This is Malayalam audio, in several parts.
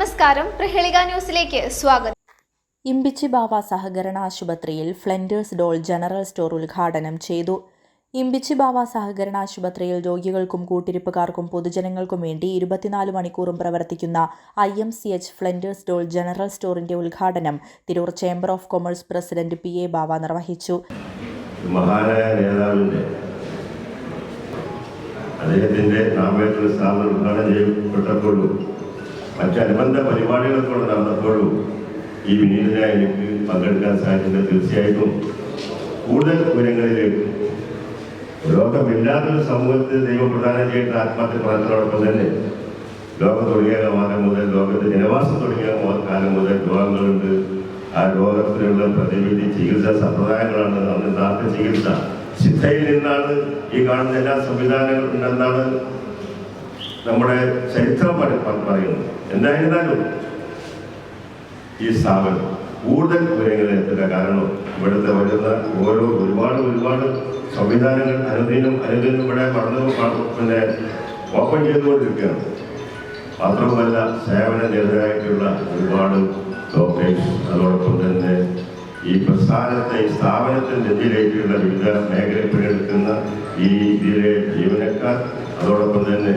നമസ്കാരം. പ്രഹേളിക ന്യൂസിലേക്ക് സ്വാഗതം. ഇമ്പിച്ചി ബാവ സഹകരണ ആശുപത്രിയിൽ ഫ്ലൻഡേഴ്സ് ഡോൾ ജനറൽ സ്റ്റോർ ഉദ്ഘാടനം ചെയ്തു. ഇമ്പിച്ചി ബാവ സഹകരണ ആശുപത്രിയിൽ രോഗികൾക്കും കൂട്ടിരിപ്പുകാർക്കും പൊതുജനങ്ങൾക്കും വേണ്ടി ഇരുപത്തിനാല് മണിക്കൂറും പ്രവർത്തിക്കുന്ന I M C H Flanders Doll general സ്റ്റോറിന്റെ ഉദ്ഘാടനം Tirur chamber of commerce president P A Bava നിർവഹിച്ചു. മഹാനായ അദ്ദേഹത്തിന്റെ സ്ഥാപനം ഉദ്ഘാടനം ചെയ്യപ്പെട്ടപ്പോഴും മറ്റനുബന്ധ പരിപാടികളൊക്കെ നടന്നപ്പോഴും ഈ വിനീതനായ എനിക്ക് പങ്കെടുക്കാൻ സാധിച്ചത് തീർച്ചയായിട്ടും കൂടുതൽ വിവരങ്ങളിലേക്ക്. ലോകമില്ലാത്തൊരു സമൂഹത്തിൽ ദൈവം പ്രദാനം ചെയ്യുന്ന ആത്മഹത്യ പ്രവർത്തനത്തോടൊപ്പം തന്നെ ലോകം തുടങ്ങിയ കാലം മുതൽ ലോകത്ത് ജനവാസം തുടങ്ങിയ കാലം മുതൽ രോഗങ്ങളുണ്ട്. ആ രോഗത്തിനുള്ള പ്രതിവിധി ചികിത്സാ സമ്പ്രദായങ്ങളാണ്. അന്ന് ചികിത്സ. സിദ്ധയിൽ നിന്നാണ് ഈ കാണുന്ന എല്ലാ സംവിധാനങ്ങളും ഉണ്ടെന്നാണ് നമ്മുടെ ചരിത്രം പറയുന്നു. എന്തായിരുന്നാലും ഈ സ്ഥാപനം കൂടുതൽ ഉയരങ്ങളിൽ എത്തുക കാരണം ഇവിടുത്തെ വരുന്ന ഓരോ ഒരുപാട് ഒരുപാട് സംവിധാനങ്ങൾ അനുദിനം അനുദിനം ഇവിടെ പഠനവും പിന്നെ ഓപ്പൺ ചെയ്തുകൊണ്ടിരിക്കുകയാണ്. മാത്രമല്ല സേവന നിരതരായിട്ടുള്ള ഒരുപാട് ഡോക്ടേഴ്സ് അതോടൊപ്പം തന്നെ ഈ പ്രസ്ഥാനത്തെ ഈ സ്ഥാപനത്തെ നെഞ്ചിലേക്കുള്ള വിവിധ മേഖലയിൽ പങ്കെടുക്കുന്ന ഈ ജീവനക്കാർ അതോടൊപ്പം തന്നെ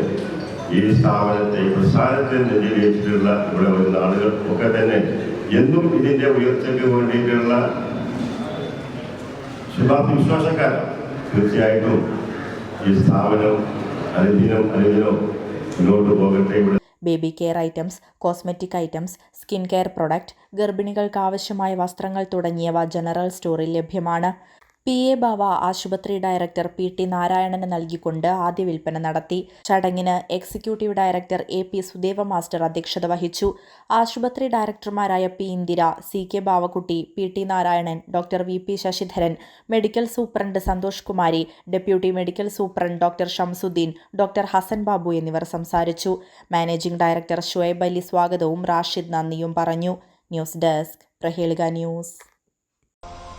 ഈ സ്ഥാപനത്തെ പ്രസ്ഥാനത്തെ നെഞ്ചിലേക്കുള്ള ഇവിടെ വരുന്ന ആളുകൾ ഒക്കെ തന്നെ എന്നും ഇതിന്റെ ഉയർച്ചയ്ക്ക് വേണ്ടിയിട്ടുള്ള ശുഭാപ്തി വിശ്വാസക്കാരാണ് തീർച്ചയായിട്ടും ഈ സ്ഥാപനം അനുദിനം അനുദിനം മുന്നോട്ട് പോകട്ടെ. ഇവിടെ baby care items cosmetic items skin care product ഗർഭിണികൾക്ക് ആവശ്യമായ വസ്ത്രങ്ങൾ തുടങ്ങിയവ ജനറൽ സ്റ്റോറിൽ ലഭ്യമാണ്. പി എ ബാവ ആശുപത്രി ഡയറക്ടർ പി ടി നാരായണന് നൽകിക്കൊണ്ട് ആദ്യ വിൽപ്പന നടത്തി. ചടങ്ങിന് executive director A P Sudeva master അധ്യക്ഷത വഹിച്ചു. ആശുപത്രി ഡയറക്ടർമാരായ P Indira C K Bavakutty P T Narayanan doctor V P Sasidharan medical superintendent Santhosh Kumari deputy medical superintendent doctor Shamsuddin doctor Hasan Babu എന്നിവർ സംസാരിച്ചു. മാനേജിംഗ് ഡയറക്ടർ ഷുഐബ് അലി സ്വാഗതവും റാഷിദ് നന്ദിയും പറഞ്ഞു. News desk Prahelika news.